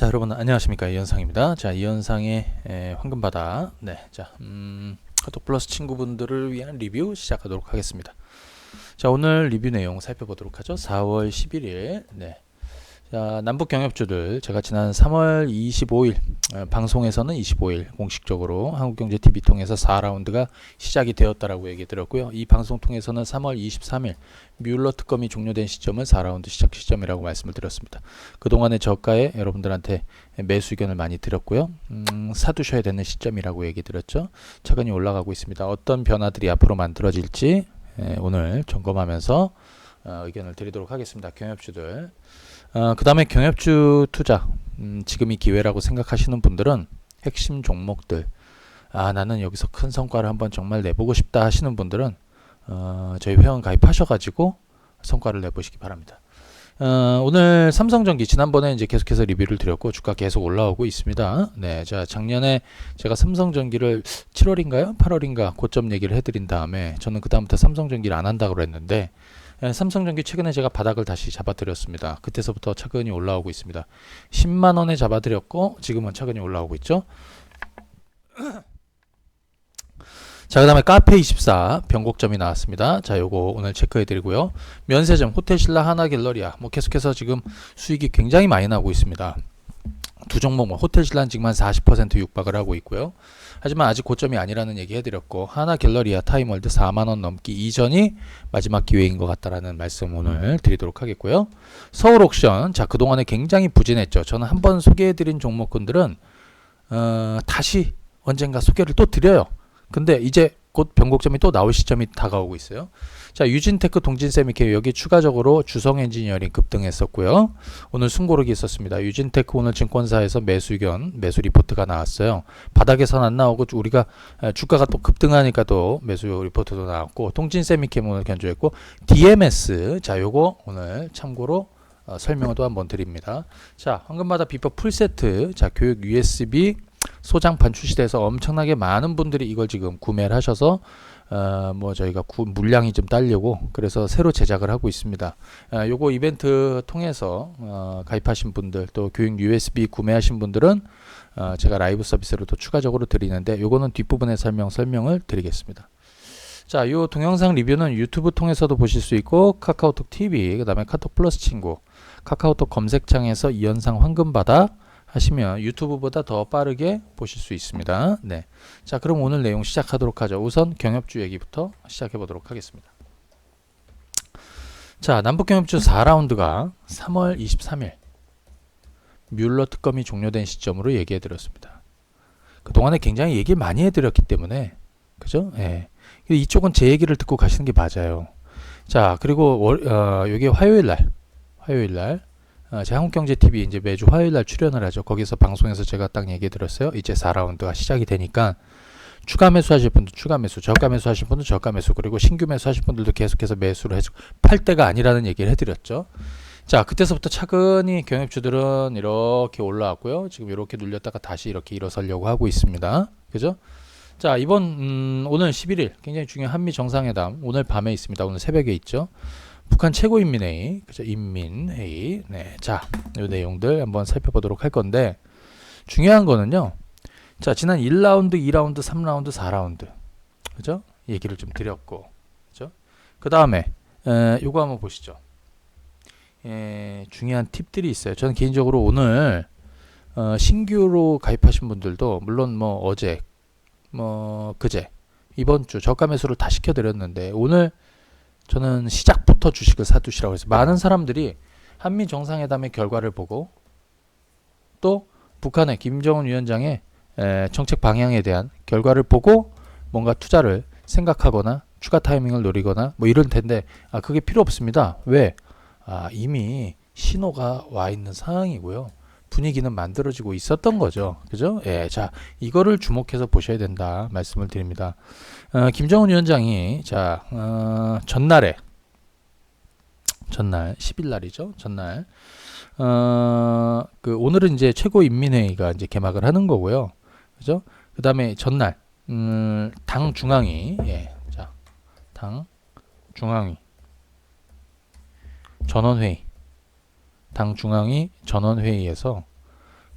자 여러분 안녕하십니까 이현상입니다. 자 이현상의 에, 황금바다 네, 자 음, 카톡 플러스 친구분들을 위한 리뷰 시작하도록 하겠습니다. 자 오늘 리뷰 내용 살펴보도록 하죠. 4월 11일 네. 자 남북 경협주들 제가 지난 3월 25일 어, 방송에서는 25일 공식적으로 한국경제TV 통해서 4라운드가 시작이 되었다라고 얘기 드렸고요. 이 방송 통해서는 3월 23일 뮬러 특검이 종료된 시점은 4라운드 시작 시점이라고 말씀을 드렸습니다. 그동안의 저가에 여러분들한테 매수 의견을 많이 드렸고요. 음, 사두셔야 되는 시점이라고 얘기 드렸죠. 차근히 올라가고 있습니다. 어떤 변화들이 앞으로 만들어질지 에, 오늘 점검하면서 어, 의견을 드리도록 하겠습니다. 경협주들. 어, 그 다음에 경협주 투자. 음, 지금이 기회라고 생각하시는 분들은 핵심 종목들. 아, 나는 여기서 큰 성과를 한번 정말 내보고 싶다 하시는 분들은 어, 저희 회원 가입하셔가지고 성과를 내보시기 바랍니다. 어, 오늘 삼성전기 지난번에 이제 계속해서 리뷰를 드렸고 주가 계속 올라오고 있습니다. 네, 자 작년에 제가 삼성전기를 7월인가요, 8월인가 고점 얘기를 해드린 다음에 저는 그 다음부터 삼성전기를 안 한다고 그랬는데 예, 삼성전기 최근에 제가 바닥을 다시 잡아드렸습니다. 그때서부터 차근히 올라오고 있습니다. 10만 원에 잡아드렸고 지금은 차근히 올라오고 있죠. 자, 그 다음에 카페24 변곡점이 나왔습니다. 자, 요거 오늘 체크해 드리고요. 면세점, 호텔신라, 하나갤러리아, 뭐 계속해서 지금 수익이 굉장히 많이 나고 있습니다. 두 종목, 뭐 지금 한40% 육박을 하고 있고요. 하지만 아직 고점이 아니라는 얘기 해드렸고, 하나 갤러리아, 타임월드 4만 원 넘기 이전이 마지막 기회인 것 같다라는 말씀 오늘 드리도록 하겠고요. 서울 옥션, 자, 그동안에 굉장히 부진했죠. 저는 한 번 소개해드린 종목군들은, 어, 다시 언젠가 소개를 또 드려요. 근데 이제 곧 변곡점이 또 나올 시점이 다가오고 있어요. 자, 유진테크, 동진세미케 여기 추가적으로 주성 엔지니어링 급등했었고요. 오늘 순고르기 있었습니다. 유진테크 오늘 증권사에서 매수 의견, 매수 리포트가 나왔어요. 바닥에선 안 나오고 우리가 주가가 또 급등하니까 또 매수 리포트도 나왔고 동진세미케 오늘 견조했고 DMS 자, 요거 오늘 참고로 어, 설명을 또 한번 드립니다. 자, 황금바다 비법 풀세트 자, 교육 USB 소장판 출시돼서 엄청나게 많은 분들이 이걸 지금 구매를 하셔서 어, 뭐 저희가 구, 물량이 좀 딸려고 그래서 새로 제작을 하고 있습니다. 어, 요거 이벤트 통해서 어, 가입하신 분들 또 교육 USB 구매하신 분들은 어, 제가 라이브 서비스로 또 추가적으로 드리는데 요거는 뒷부분에 설명 설명을 드리겠습니다. 자, 요 동영상 리뷰는 유튜브 통해서도 보실 수 있고 카카오톡 TV, 그다음에 카톡 플러스 친구, 카카오톡 검색창에서 이현상 황금바다 하시면 유튜브보다 더 빠르게 보실 수 있습니다. 네. 자, 그럼 오늘 내용 시작하도록 하죠. 우선 경협주 얘기부터 시작해 보도록 하겠습니다. 자, 남북 경협주 4라운드가 3월 23일 뮬러 특검이 종료된 시점으로 얘기해 드렸습니다. 그동안에 굉장히 얘기를 많이 해 드렸기 때문에 그죠? 예. 이쪽은 제 얘기를 듣고 가시는 게 맞아요. 자, 그리고 월, 어, 여기 화요일 날 화요일 날 어, 제 한국경제TV 이제 매주 화요일 날 출연을 하죠. 거기서 방송에서 제가 딱 얘기 들었어요. 이제 4라운드가 시작이 되니까 추가 매수 하실 분들 추가 매수, 저가 매수 하실 분들 저가 매수, 그리고 신규 매수 하실 분들도 계속해서 매수를 해주고 팔 때가 아니라는 얘기를 해드렸죠. 자, 그때서부터 차근히 경협주들은 이렇게 올라왔고요. 지금 이렇게 눌렸다가 다시 이렇게 일어서려고 하고 있습니다. 그죠? 자, 이번, 음, 오늘 11일 굉장히 중요한 한미 정상회담 오늘 밤에 있습니다. 오늘 새벽에 있죠. 북한 최고인민회의, 그죠? 인민회의. 네. 자, 이 내용들 한번 살펴보도록 할 건데, 중요한 거는요. 자, 지난 1라운드, 2라운드, 3라운드, 4라운드. 그죠? 얘기를 좀 드렸고, 그죠? 그 다음에, 요거 한번 보시죠. 에, 중요한 팁들이 있어요. 저는 개인적으로 오늘, 어, 신규로 가입하신 분들도, 물론 뭐 어제, 뭐, 그제, 이번 주 저가 매수를 다 시켜드렸는데, 오늘 저는 시작부터 주식을 사두시라고 해서 많은 사람들이 한미 정상회담의 결과를 보고 또 북한의 김정은 위원장의 정책 방향에 대한 결과를 보고 뭔가 투자를 생각하거나 추가 타이밍을 노리거나 뭐 이럴 텐데 아 그게 필요 없습니다. 왜? 아 이미 신호가 와 있는 상황이고요. 분위기는 만들어지고 있었던 거죠. 그죠? 예, 자, 이거를 주목해서 보셔야 된다. 말씀을 드립니다. 어, 김정은 위원장이, 자, 어, 전날에, 전날, 10일 날이죠. 전날, 어, 그, 오늘은 이제 최고인민회의가 이제 개막을 하는 거고요. 그죠? 그 다음에 전날, 음, 당 중앙위, 예, 자, 당 중앙위, 전원회의, 당 중앙위 전원회의에서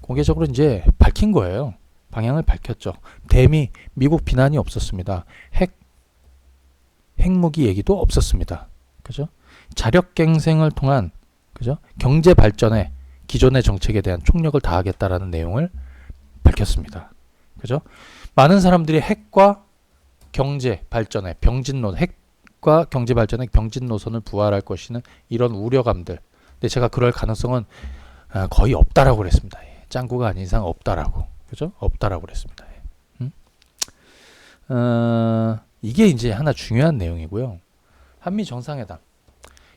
공개적으로 이제 밝힌 거예요. 방향을 밝혔죠. 대미 미국 비난이 없었습니다. 핵 핵무기 얘기도 없었습니다. 그죠? 자력갱생을 통한 그죠? 경제 발전에 기존의 정책에 대한 총력을 다하겠다라는 내용을 밝혔습니다. 그죠? 많은 사람들이 핵과 경제 발전에 병진 노 핵과 경제 발전의 병진 노선을 부활할 것이는 이런 우려감들. 근데 제가 그럴 가능성은 아, 거의 없다라고 그랬습니다. 예. 짱구가 아닌 이상 없다라고. 그죠? 없다라고 그랬습니다. 예. 음? 어, 이게 이제 하나 중요한 내용이고요. 한미 정상회담.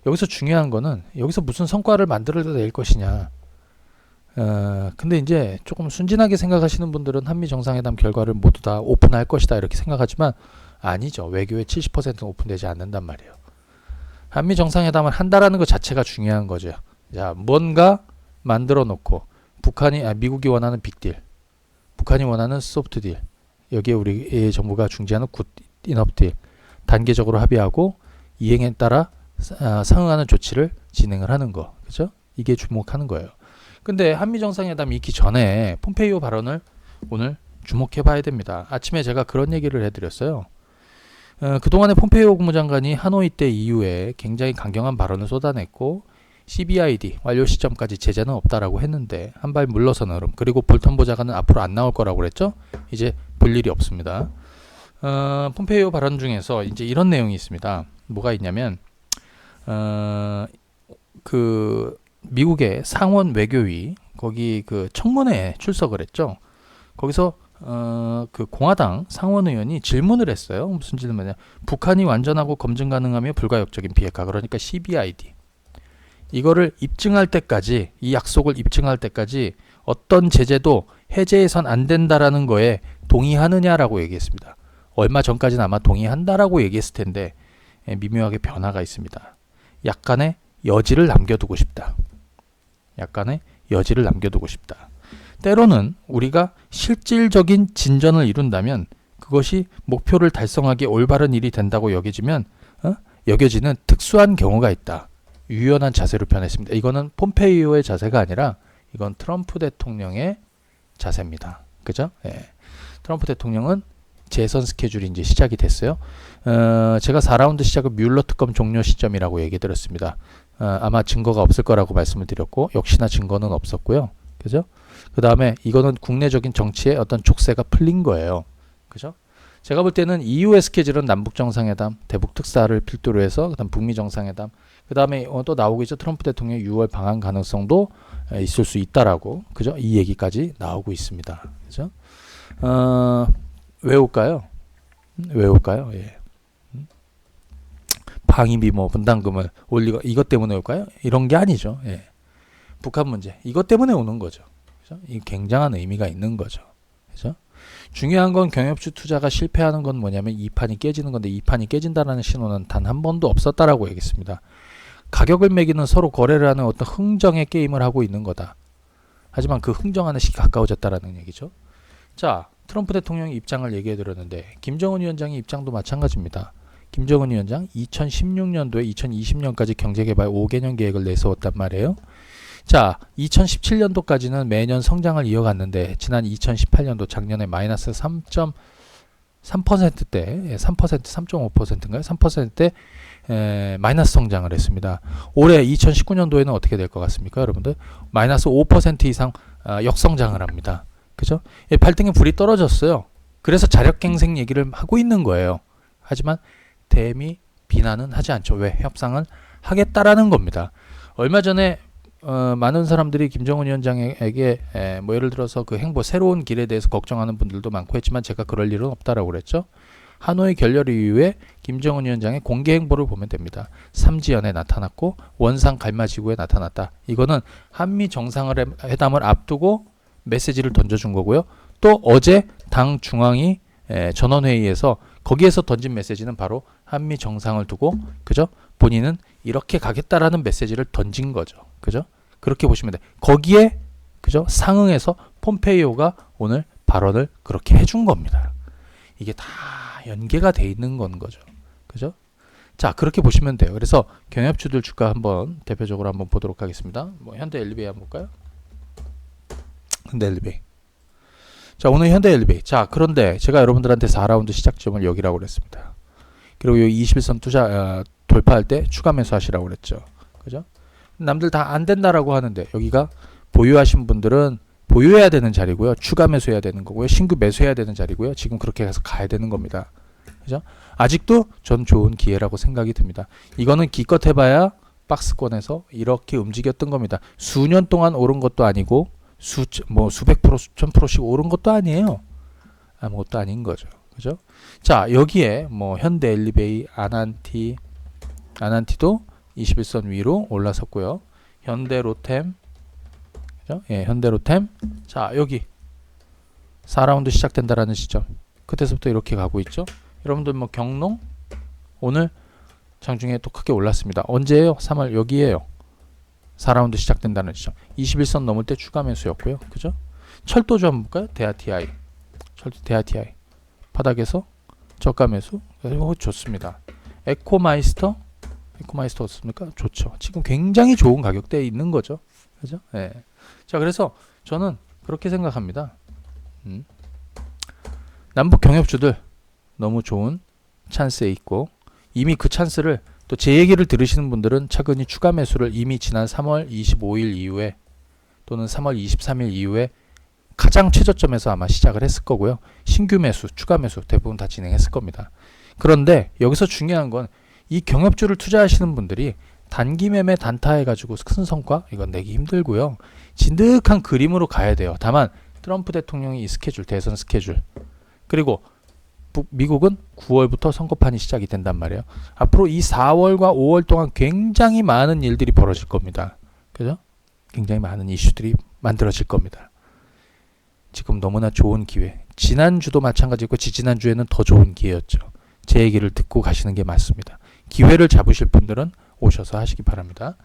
여기서 중요한 거는 여기서 무슨 성과를 만들어낼 것이냐. 어, 근데 이제 조금 순진하게 생각하시는 분들은 한미 정상회담 결과를 모두 다 오픈할 것이다 이렇게 생각하지만 아니죠. 외교의 70%는 오픈되지 않는단 말이에요. 한미 정상회담을 한다라는 것 자체가 중요한 거죠. 자, 뭔가 만들어 놓고 북한이 아, 미국이 원하는 빅딜, 북한이 원하는 소프트 딜, 여기에 우리 정부가 중재하는 굿 인업 딜, 단계적으로 합의하고 이행에 따라 아, 상응하는 조치를 진행을 하는 거, 그죠? 이게 주목하는 거예요. 근데 한미 정상회담 있기 전에 폼페이오 발언을 오늘 주목해 봐야 됩니다. 아침에 제가 그런 얘기를 해드렸어요. 어, 그동안에 폼페이오 국무장관이 하노이 때 이후에 굉장히 강경한 발언을 쏟아냈고 CBID 완료 시점까지 제재는 없다라고 했는데 한 발 물러서는 흐름 그리고 볼턴 보좌관은 앞으로 안 나올 거라고 그랬죠? 이제 볼 일이 없습니다. 어, 폼페이오 발언 중에서 이제 이런 내용이 있습니다. 뭐가 있냐면 어, 그 미국의 상원 외교위 거기 그 청문회에 출석을 했죠. 거기서 어, 그 공화당 상원 의원이 질문을 했어요. 무슨 질문이냐? 북한이 완전하고 검증 가능하며 불가역적인 비핵화 그러니까 CBID 이거를 입증할 때까지 이 약속을 입증할 때까지 어떤 제재도 해제해선 안 된다라는 거에 동의하느냐라고 얘기했습니다. 얼마 전까지는 아마 동의한다라고 얘기했을 텐데 예, 미묘하게 변화가 있습니다. 약간의 여지를 남겨두고 싶다. 약간의 여지를 남겨두고 싶다. 때로는 우리가 실질적인 진전을 이룬다면 그것이 목표를 달성하기 올바른 일이 된다고 여겨지면 어? 여겨지는 특수한 경우가 있다. 유연한 자세로 변했습니다. 이거는 폼페이오의 자세가 아니라 이건 트럼프 대통령의 자세입니다. 그죠? 예. 트럼프 대통령은 재선 스케줄이 이제 시작이 됐어요. 어, 제가 4라운드 시작은 뮬러 특검 종료 시점이라고 얘기 드렸습니다. 어, 아마 증거가 없을 거라고 말씀을 드렸고 역시나 증거는 없었고요. 그죠? 그 다음에 이거는 국내적인 정치의 어떤 족쇄가 풀린 거예요. 그죠? 제가 볼 때는 이후의 스케줄은 남북 정상회담, 대북 특사를 필두로 해서 그다음 북미 정상회담, 그 다음에 어, 또 나오고 있죠. 트럼프 대통령 6월 방한 가능성도 있을 수 있다라고 그죠? 이 얘기까지 나오고 있습니다. 그죠? 어, 왜 올까요? 왜 올까요? 예. 방위비 뭐 분담금을 올리고 이것 때문에 올까요? 이런 게 아니죠. 예. 북한 문제 이것 때문에 오는 거죠. 그죠? 이 굉장한 의미가 있는 거죠. 그죠? 중요한 건 경협주 투자가 실패하는 건 뭐냐면 이 판이 깨지는 건데 이 판이 깨진다라는 신호는 단 한 번도 없었다라고 얘기했습니다. 가격을 매기는 서로 거래를 하는 어떤 흥정의 게임을 하고 있는 거다. 하지만 그 흥정하는 시기 가까워졌다라는 얘기죠. 자, 트럼프 대통령의 입장을 얘기해 드렸는데 김정은 위원장의 입장도 마찬가지입니다. 김정은 위원장 2016년도에 2020년까지 경제개발 5개년 계획을 내세웠단 말이에요. 자, 2017년도까지는 매년 성장을 이어갔는데 지난 2018년도 작년에 마이너스 3.3%대, 3% 3.5%인가요? 3%대 에, 마이너스 성장을 했습니다. 올해 2019년도에는 어떻게 될 것 같습니까, 여러분들? 마이너스 5% 이상 어, 역성장을 합니다. 그죠? 예, 발등에 불이 떨어졌어요. 그래서 자력갱생 얘기를 하고 있는 거예요. 하지만 대미 비난은 하지 않죠. 왜? 협상을 하겠다라는 겁니다. 얼마 전에 어, 많은 사람들이 김정은 위원장에게 에, 뭐 예를 들어서 그 행보 새로운 길에 대해서 걱정하는 분들도 많고 했지만 제가 그럴 일은 없다라고 그랬죠. 하노이 결렬 이후에 김정은 위원장의 공개 행보를 보면 됩니다. 삼지연에 나타났고 원상 갈마지구에 나타났다. 이거는 한미 정상회담을 앞두고 메시지를 던져준 거고요. 또 어제 당 중앙이 에, 전원회의에서 거기에서 던진 메시지는 바로 한미 정상을 두고 그죠? 본인은 이렇게 가겠다라는 메시지를 던진 거죠. 그죠? 그렇게 보시면 돼. 거기에 그죠? 상응해서 폼페이오가 오늘 발언을 그렇게 해준 겁니다. 이게 다 연계가 돼 있는 건 거죠. 그죠? 자, 그렇게 보시면 돼요. 그래서 경협주들 주가 한번 대표적으로 한번 보도록 하겠습니다. 뭐 현대 엘리베이 한번 볼까요? 현대 엘리베이. 자, 오늘 현대 엘리베이. 자, 그런데 제가 여러분들한테 4라운드 시작점을 여기라고 그랬습니다. 그리고 이 21선 투자 어, 돌파할 때 추가 매수하시라고 그랬죠. 그죠? 남들 다 안 된다라고 하는데 여기가 보유하신 분들은 보유해야 되는 자리고요. 추가 매수해야 되는 거고요. 신규 매수해야 되는 자리고요. 지금 그렇게 해서 가야 되는 겁니다. 그죠? 아직도 전 좋은 기회라고 생각이 듭니다. 이거는 기껏 해봐야 박스권에서 이렇게 움직였던 겁니다. 수년 동안 오른 것도 아니고 수 뭐 수백 프로 수천 프로씩 오른 것도 아니에요. 아무것도 아닌 거죠. 그죠? 자, 여기에 뭐 현대 엘리베이, 아난티 아난티도 21선 위로 올라섰고요. 현대 로템 그죠? 예, 현대 로템. 자, 여기 4라운드 시작된다라는 시점. 그때서부터 이렇게 가고 있죠. 여러분들 뭐 경농 오늘 장중에 또 크게 올랐습니다. 언제예요? 3월 여기에요. 4라운드 시작된다는 시점. 21선 넘을 때 추가 매수였고요. 그죠? 철도주 한번 볼까요? 대하 TI. 철도 대하 TI. 바닥에서 저가 매수. 이거 좋습니다. 에코마이스터. 에코마이스터 어떻습니까? 좋죠. 지금 굉장히 좋은 가격대에 있는 거죠. 그죠? 예. 자, 그래서 저는 그렇게 생각합니다. 음. 남북 경협주들 너무 좋은 찬스에 있고 이미 그 찬스를 또 제 얘기를 들으시는 분들은 차근히 추가 매수를 이미 지난 3월 25일 이후에 또는 3월 23일 이후에 가장 최저점에서 아마 시작을 했을 거고요. 신규 매수, 추가 매수 대부분 다 진행했을 겁니다. 그런데 여기서 중요한 건 이 경협주를 투자하시는 분들이 단기 매매 단타해 가지고 큰 성과 이건 내기 힘들고요. 진득한 그림으로 가야 돼요. 다만 트럼프 대통령이 이 스케줄 대선 스케줄 그리고 북- 미국은 9월부터 선거판이 시작이 된단 말이에요. 앞으로 이 4월과 5월 동안 굉장히 많은 일들이 벌어질 겁니다. 그죠? 굉장히 많은 이슈들이 만들어질 겁니다. 지금 너무나 좋은 기회. 지난주도 마찬가지고 지지난주에는 더 좋은 기회였죠. 제 얘기를 듣고 가시는 게 맞습니다. 기회를 잡으실 분들은 오셔서 하시기 바랍니다.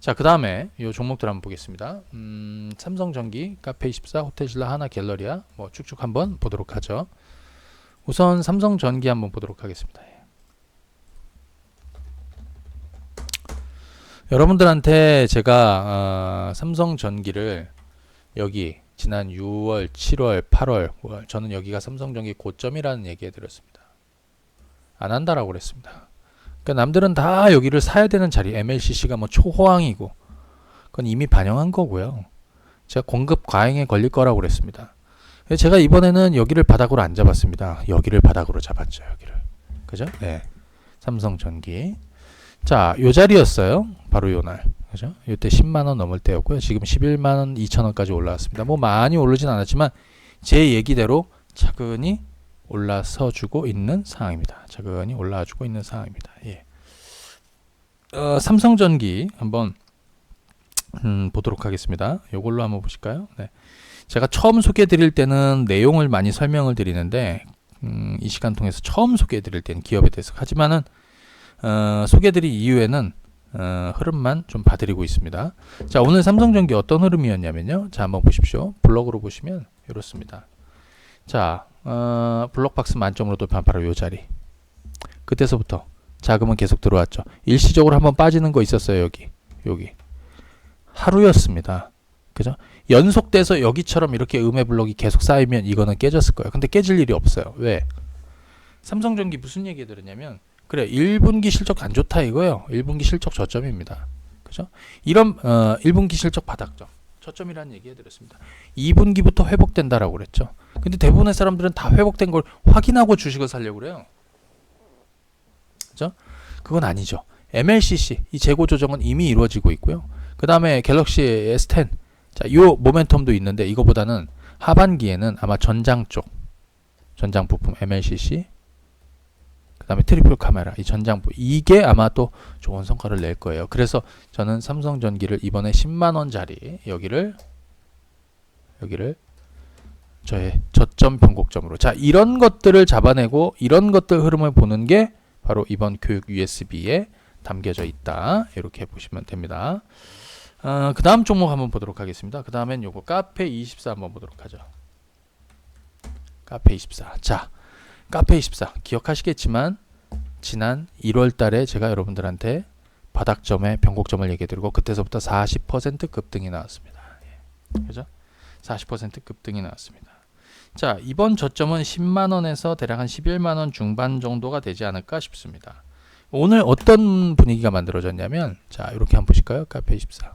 자, 그 다음에 이 종목들 한번 보겠습니다. 음, 삼성전기, 카페24, 호텔신라, 하나, 갤러리아 뭐 쭉쭉 한번 보도록 하죠. 우선 삼성전기 한번 보도록 하겠습니다. 예. 여러분들한테 제가 어, 삼성전기를 여기 지난 6월, 7월, 8월, 9월 저는 여기가 삼성전기 고점이라는 얘기 해 드렸습니다. 안 한다라고 그랬습니다. 그러니까 남들은 다 여기를 사야 되는 자리 MLCC가 뭐 초호황이고 그건 이미 반영한 거고요. 제가 공급 과잉에 걸릴 거라고 그랬습니다. 제가 이번에는 여기를 바닥으로 안 잡았습니다. 여기를 바닥으로 잡았죠. 여기를. 그죠? 네. 삼성 전기. 자, 요 자리였어요. 바로 요 날. 그죠? 이때 10만 원 넘을 때였고요. 지금 11만 원 2천 원까지 올라왔습니다. 뭐 많이 오르진 않았지만 제 얘기대로 차근히 올라서 주고 있는 상황입니다. 차근히 올라와 주고 있는 상황입니다. 예. 어, 삼성전기 한번 음, 보도록 하겠습니다. 요걸로 한번 보실까요? 네. 제가 처음 소개해 드릴 때는 내용을 많이 설명을 드리는데 음, 이 시간 통해서 처음 소개해 드릴 때는 기업에 대해서 하지만은 어, 소개해 드릴 이후에는 어, 흐름만 좀 봐드리고 있습니다. 자 오늘 삼성전기 어떤 흐름이었냐면요. 자 한번 보십시오. 블럭으로 보시면 이렇습니다. 자 어, 블록박스 만점으로 돌파한 바로 요 자리. 그때서부터 자금은 계속 들어왔죠. 일시적으로 한번 빠지는 거 있었어요 여기 여기 하루였습니다. 그죠? 연속돼서 여기처럼 이렇게 음의 블록이 계속 쌓이면 이거는 깨졌을 거예요. 근데 깨질 일이 없어요. 왜? 삼성전기 무슨 얘기 들었냐면 그래 1분기 실적 안 좋다 이거예요. 1분기 실적 저점입니다. 그죠? 이런 어, 1분기 실적 바닥점 저점이라는 얘기 해드렸습니다. 2분기부터 회복된다라고 그랬죠. 근데 대부분의 사람들은 다 회복된 걸 확인하고 주식을 살려고 그래요. 그죠? 그건 아니죠. MLCC 이 재고 조정은 이미 이루어지고 있고요. 그 다음에 갤럭시 S10 자, 요 모멘텀도 있는데 이거보다는 하반기에는 아마 전장 쪽 전장 부품 MLCC 그 다음에 트리플 카메라 이 전장 부 이게 아마 또 좋은 성과를 낼 거예요. 그래서 저는 삼성전기를 이번에 10만 원짜리 여기를 여기를 저의 저점 변곡점으로 자 이런 것들을 잡아내고 이런 것들 흐름을 보는 게 바로 이번 교육 USB에 담겨져 있다 이렇게 보시면 됩니다. 어, 그 다음 종목 한번 보도록 하겠습니다. 그 다음엔 요거 카페 24 한번 보도록 하죠. 카페 24. 자, 카페 24 기억하시겠지만 지난 1월 달에 제가 여러분들한테 바닥점에 변곡점을 얘기해 드리고 그때서부터 40% 급등이 나왔습니다. 예. 그죠? 40% 급등이 나왔습니다. 자, 이번 저점은 10만 원에서 대략 한 11만 원 중반 정도가 되지 않을까 싶습니다. 오늘 어떤 분위기가 만들어졌냐면 자, 이렇게 한번 보실까요? 카페 24.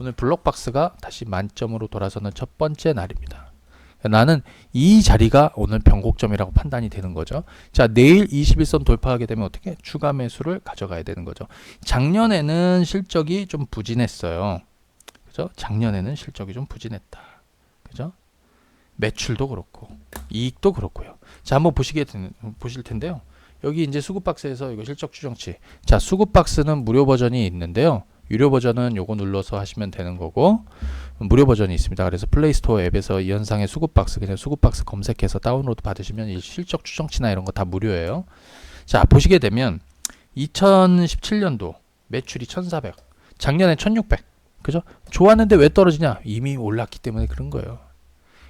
오늘 블록박스가 다시 만점으로 돌아서는 첫 번째 날입니다. 나는 이 자리가 오늘 변곡점이라고 판단이 되는 거죠. 자, 내일 21선 돌파하게 되면 어떻게 추가 매수를 가져가야 되는 거죠. 작년에는 실적이 좀 부진했어요. 그죠? 작년에는 실적이 좀 부진했다. 그죠? 매출도 그렇고 이익도 그렇고요. 자, 한번 보시게 되, 보실 텐데요. 여기 이제 수급 박스에서 이거 실적 추정치. 자, 수급 박스는 무료 버전이 있는데요. 유료 버전은 요거 눌러서 하시면 되는 거고 무료 버전이 있습니다. 그래서 플레이스토어 앱에서 이 현상의 수급 박스 그냥 수급 박스 검색해서 다운로드 받으시면 이 실적 추정치나 이런 거 다 무료예요. 자, 보시게 되면 2017년도 매출이 1,400, 작년에 1,600. 그죠? 좋았는데 왜 떨어지냐? 이미 올랐기 때문에 그런 거예요.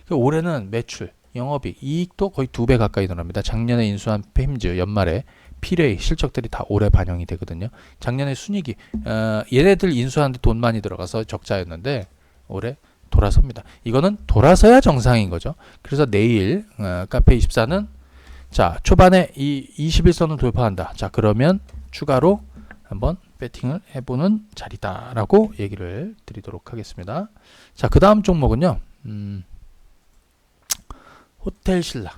그 올해는 매출, 영업이익, 이익도 거의 두 배 가까이 늘어납니다. 작년에 인수한 페임즈 연말에 피레이 실적들이 다 올해 반영이 되거든요. 작년에 순이익이 어, 얘네들 인수하는데 돈 많이 들어가서 적자였는데 올해 돌아섭니다. 이거는 돌아서야 정상인 거죠. 그래서 내일 어, 카페 24는 자 초반에 이 21선을 돌파한다. 자 그러면 추가로 한번 배팅을 해보는 자리다라고 얘기를 드리도록 하겠습니다. 자그 다음 종목은요. 음, 호텔 신라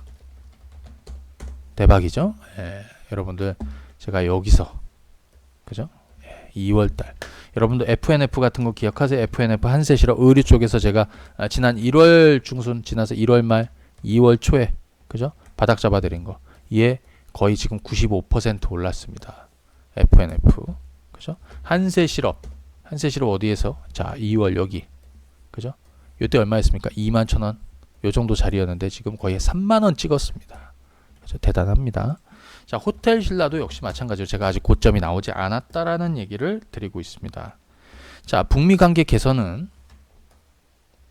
대박이죠. 예, 여러분들 제가 여기서 그죠? 예, 2월달 여러분들 FNF 같은 거 기억하세요? FNF 한세실업 의류 쪽에서 제가 아, 지난 1월 중순 지나서 1월 말 2월 초에 그죠? 바닥 잡아드린 거 이에 거의 지금 95% 올랐습니다. FNF 그죠? 한세실업 한세실업 어디에서 자 2월 여기 그죠? 요때 얼마였습니까? 2만 천원 요 정도 자리였는데 지금 거의 3만 원 찍었습니다. 그죠? 대단합니다. 자, 호텔 신라도 역시 마찬가지로 제가 아직 고점이 나오지 않았다라는 얘기를 드리고 있습니다. 자, 북미 관계 개선은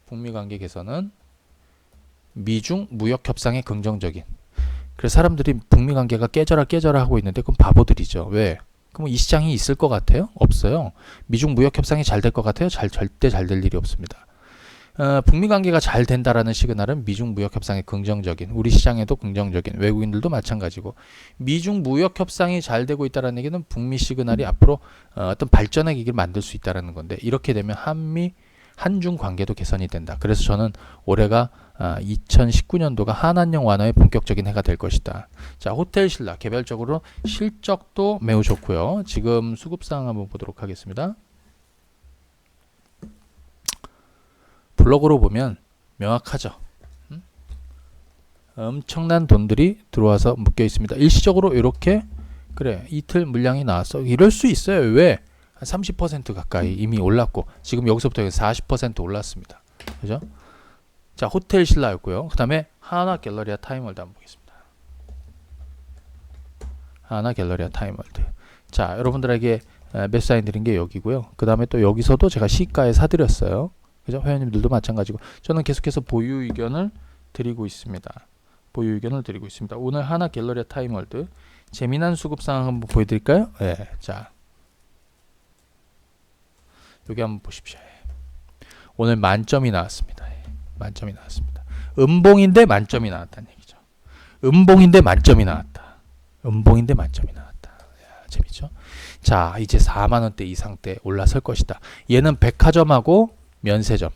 북미 관계 개선은 미중 무역 협상에 긍정적인. 그래서 사람들이 북미 관계가 깨져라 깨져라 하고 있는데 그럼 바보들이죠. 왜? 그럼 이 시장이 있을 것 같아요? 없어요. 미중 무역 협상이 잘 될 것 같아요? 잘 절대 잘 될 일이 없습니다. 어, 북미 관계가 잘 된다라는 시그널은 미중 무역 협상에 긍정적인 우리 시장에도 긍정적인 외국인들도 마찬가지고 미중 무역 협상이 잘 되고 있다라는 얘기는 북미 시그널이 앞으로 어, 어떤 발전의 기기를 만들 수 있다라는 건데 이렇게 되면 한미 한중 관계도 개선이 된다. 그래서 저는 올해가 아, 2019년도가 한한령 완화의 본격적인 해가 될 것이다. 자, 호텔 신라 개별적으로 실적도 매우 좋고요. 지금 수급 상황 한번 보도록 하겠습니다. 블록으로 보면 명확하죠. 음? 엄청난 돈들이 들어와서 묶여 있습니다. 일시적으로 이렇게 그래 이틀 물량이 나왔어. 이럴 수 있어요. 왜? 한 30% 가까이 이미 올랐고 지금 여기서부터 40% 올랐습니다. 그죠? 자 호텔 신라였고요. 그 다음에 하나 갤러리아 타임월드 한번 보겠습니다. 하나 갤러리아 타임월드. 자 여러분들에게 메사인 드린 게 여기고요. 그 다음에 또 여기서도 제가 시가에 사드렸어요. 그죠? 회원님들도 마찬가지고 저는 계속해서 보유 의견을 드리고 있습니다. 보유 의견을 드리고 있습니다. 오늘 하나 갤러리아 타임월드 재미난 수급 상황 한번 보여드릴까요? 예, 네, 자 여기 한번 보십시오. 오늘 만점이 나왔습니다. 만점이 나왔습니다. 음봉인데 만점이 나왔다는 얘기죠. 음봉인데 만점이 나왔다. 음봉인데 만점이 나왔다. 야, 재밌죠? 자, 이제 4만 원대 이상대 올라설 것이다. 얘는 백화점하고 면세점.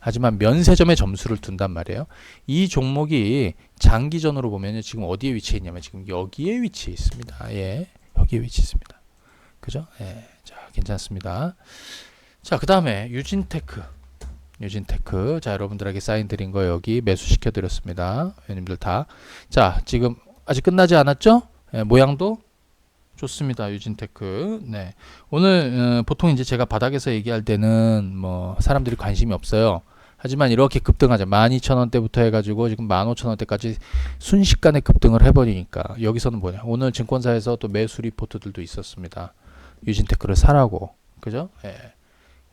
하지만 면세점의 점수를 둔단 말이에요. 이 종목이 장기전으로 보면 지금 어디에 위치해 있냐면 지금 여기에 위치해 있습니다. 예. 여기에 위치해 있습니다. 그죠? 예. 자, 괜찮습니다. 자, 그다음에 유진테크. 유진테크. 자, 여러분들에게 사인 드린 거 여기 매수시켜 드렸습니다. 회원님들 다. 자, 지금 아직 끝나지 않았죠? 예, 모양도 좋습니다. 유진테크. 네. 오늘 어, 보통 이제 제가 바닥에서 얘기할 때는 뭐 사람들이 관심이 없어요. 하지만 이렇게 급등하자 12,000원대부터 해가지고 지금 15,000원대까지 순식간에 급등을 해버리니까 여기서는 뭐냐 오늘 증권사에서 또 매수 리포트들도 있었습니다 유진테크를 사라고 그죠 예.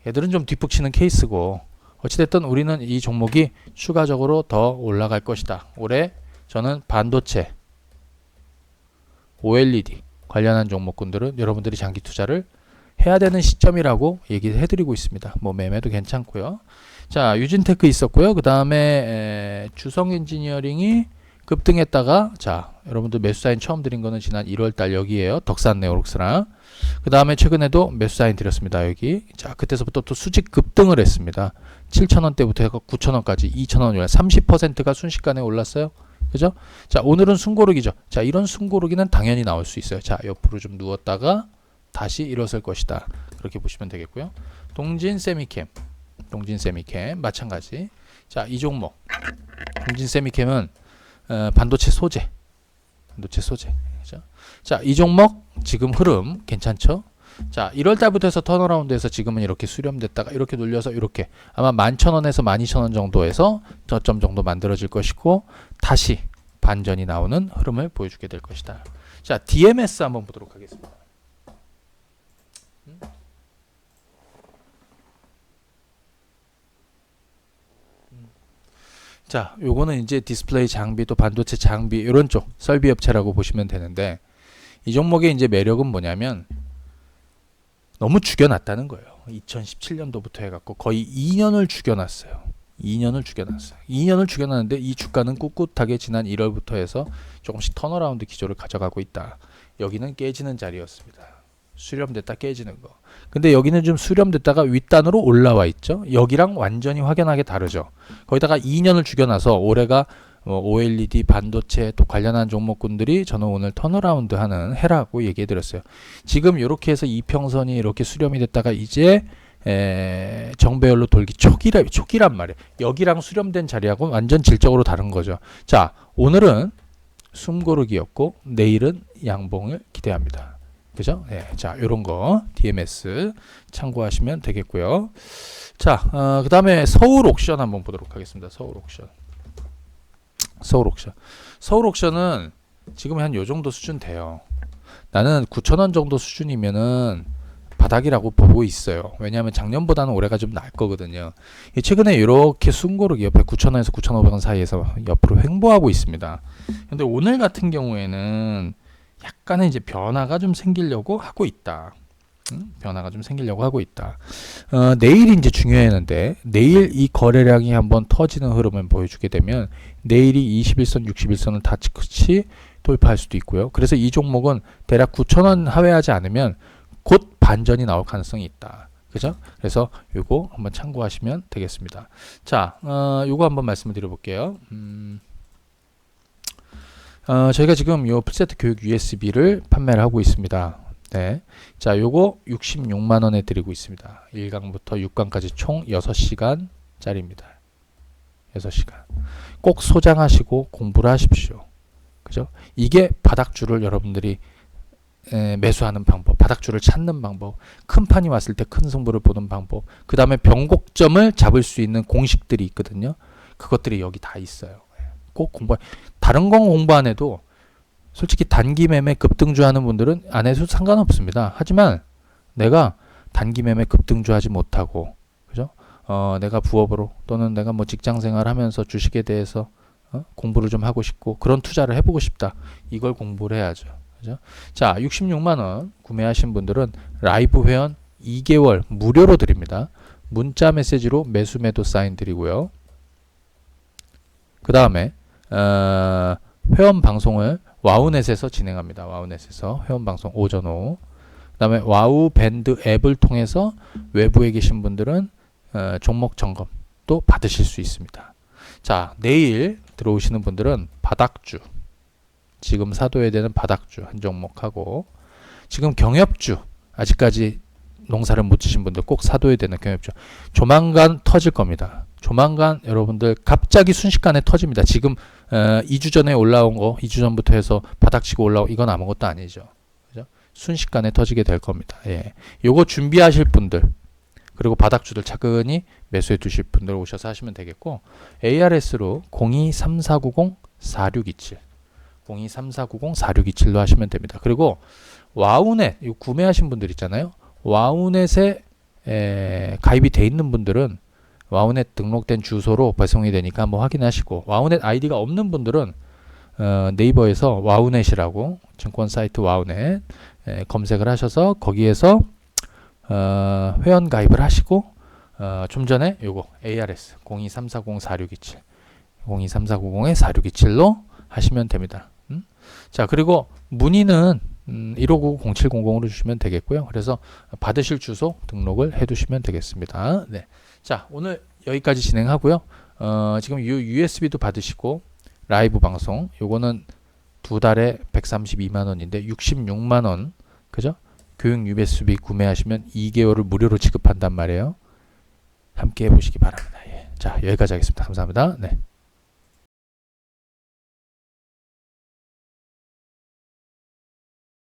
얘들은 좀 뒷북치는 케이스고 어찌됐든 우리는 이 종목이 추가적으로 더 올라갈 것이다 올해 저는 반도체 OLED 관련한 종목군들은 여러분들이 장기 투자를 해야 되는 시점이라고 얘기를 해드리고 있습니다. 뭐 매매도 괜찮고요. 자 유진테크 있었고요. 그 다음에 주성 엔지니어링이 급등했다가 자 여러분들 매수 사인 처음 드린 거는 지난 1월 달 여기에요. 덕산 네오록스랑 그 다음에 최근에도 매수 사인 드렸습니다. 여기 자 그때서부터 또 수직 급등을 했습니다. 7,000원대부터 해서 9,000원까지 2,000원 30%가 순식간에 올랐어요. 그죠? 자 오늘은 숨고르기죠. 자 이런 숨고르기는 당연히 나올 수 있어요. 자 옆으로 좀 누웠다가 다시 일어설 것이다. 그렇게 보시면 되겠고요. 동진 세미캠, 동진 세미캠 마찬가지. 자 이 종목 동진 세미캠은 어, 반도체 소재, 반도체 소재. 그죠? 자 이 종목 지금 흐름 괜찮죠? 자 1월 달부터 해서 턴어라운드에서 지금은 이렇게 수렴됐다가 이렇게 눌려서 이렇게 아마 11,000원에서 12,000원 정도에서 저점 정도 만들어질 것이고 다시 반전이 나오는 흐름을 보여주게 될 것이다. 자 DMS 한번 보도록 하겠습니다. 자, 요거는 이제 디스플레이 장비 또 반도체 장비 이런 쪽 설비 업체라고 보시면 되는데 이 종목의 이제 매력은 뭐냐면 너무 죽여놨다는 거예요. 2017년도부터 해갖고 거의 2년을 죽여놨어요. 2년을 죽여놨어요. 2년을 죽여놨는데 이 주가는 꿋꿋하게 지난 1월부터 해서 조금씩 턴어라운드 기조를 가져가고 있다. 여기는 깨지는 자리였습니다. 수렴됐다 깨지는 거. 근데 여기는 좀 수렴됐다가 윗단으로 올라와 있죠. 여기랑 완전히 확연하게 다르죠. 거기다가 2년을 죽여놔서 올해가 뭐 OLED 반도체 또 관련한 종목군들이 저는 오늘 턴어라운드 하는 해라고 얘기해 드렸어요. 지금 이렇게 해서 이평선이 이렇게 수렴이 됐다가 이제 에, 정배열로 돌기 초기라, 초기란 말이에요. 여기랑 수렴된 자리하고 완전 질적으로 다른 거죠. 자, 오늘은 숨고르기였고 내일은 양봉을 기대합니다. 그죠? 네, 자, 요런 거 DMS 참고하시면 되겠고요. 자, 어, 그 다음에 서울 옥션 한번 보도록 하겠습니다. 서울 옥션. 서울 옥션. 서울 옥션은 지금 한 요 정도 수준 돼요. 나는 9,000원 정도 수준이면은 바닥이라고 보고 있어요. 왜냐하면 작년보다는 올해가 좀 나을 거거든요. 최근에 이렇게 순고르기 옆에 9,000원에서 9,500원 사이에서 옆으로 횡보하고 있습니다. 근데 오늘 같은 경우에는 약간의 이제 변화가 좀 생기려고 하고 있다. 음? 변화가 좀 생기려고 하고 있다. 어, 내일이 이제 중요했는데 내일 이 거래량이 한번 터지는 흐름을 보여주게 되면 내일이 21선, 61선을 다 같이 돌파할 수도 있고요. 그래서 이 종목은 대략 9,000원 하회하지 않으면 곧 반전이 나올 가능성이 있다. 그죠? 그래서 요거 한번 참고하시면 되겠습니다. 자, 어, 요거 한번 말씀을 드려볼게요. 음, 어, 저희가 지금 요 풀세트 교육 USB를 판매를 하고 있습니다. 네. 자, 요거 66만 원에 드리고 있습니다. 1강부터 6강까지 총 6시간 짜리입니다. 6시간. 꼭 소장하시고 공부를 하십시오. 그죠? 이게 바닥줄을 여러분들이 에, 매수하는 방법, 바닥줄을 찾는 방법, 큰 판이 왔을 때 큰 승부를 보는 방법, 그 다음에 변곡점을 잡을 수 있는 공식들이 있거든요. 그것들이 여기 다 있어요. 꼭 공부, 다른 건 공부 안 해도 솔직히 단기 매매 급등주 하는 분들은 안 해도 상관없습니다. 하지만 내가 단기 매매 급등주 하지 못하고, 그죠? 어, 내가 부업으로 또는 내가 뭐 직장 생활 하면서 주식에 대해서 어? 공부를 좀 하고 싶고 그런 투자를 해보고 싶다. 이걸 공부를 해야죠. 그죠? 자, 66만 원 구매하신 분들은 라이브 회원 2개월 무료로 드립니다. 문자 메시지로 매수 매도 사인 드리고요. 그 다음에 어, 회원 방송을 와우넷에서 진행합니다. 와우넷에서 회원 방송 오전 오후. 그 다음에 와우 밴드 앱을 통해서 외부에 계신 분들은 어, 종목 점검도 받으실 수 있습니다. 자, 내일 들어오시는 분들은 바닥주 지금 사도해야 되는 바닥주 한 종목하고 지금 경협주 아직까지 농사를 못 지신 분들 꼭 사도해야 되는 경협주 조만간 터질 겁니다. 조만간 여러분들 갑자기 순식간에 터집니다. 지금 어, 2주 전에 올라온 거, 2주 전부터 해서 바닥치고 올라오 이건 아무것도 아니죠. 그죠? 순식간에 터지게 될 겁니다. 예. 요거 준비하실 분들 그리고 바닥주들 차근히 매수해 두실 분들 오셔서 하시면 되겠고 ARS로 023490-4627 023490-4627로 하시면 됩니다. 그리고 와우넷 이 구매하신 분들 있잖아요. 와우넷에 에, 가입이 돼 있는 분들은 와우넷 등록된 주소로 배송이 되니까 한번 확인하시고 와우넷 아이디가 없는 분들은 어, 네이버에서 와우넷이라고 증권 사이트 와우넷 에, 검색을 하셔서 거기에서 어, 회원 가입을 하시고 어, 좀 전에 요거 ARS 023404627 02340-4627로 하시면 됩니다. 음? 자 그리고 문의는 음, 1599-0700으로 주시면 되겠고요. 그래서 받으실 주소 등록을 해두시면 되겠습니다. 네. 자 오늘 여기까지 진행하고요. 어, 지금 유, USB도 받으시고 라이브 방송 요거는 두 달에 132만 원인데 66만 원 그죠? 교육 USB 구매하시면 2개월을 무료로 지급한단 말이에요. 함께 해 보시기 바랍니다. 예. 자 여기까지 하겠습니다. 감사합니다. 네.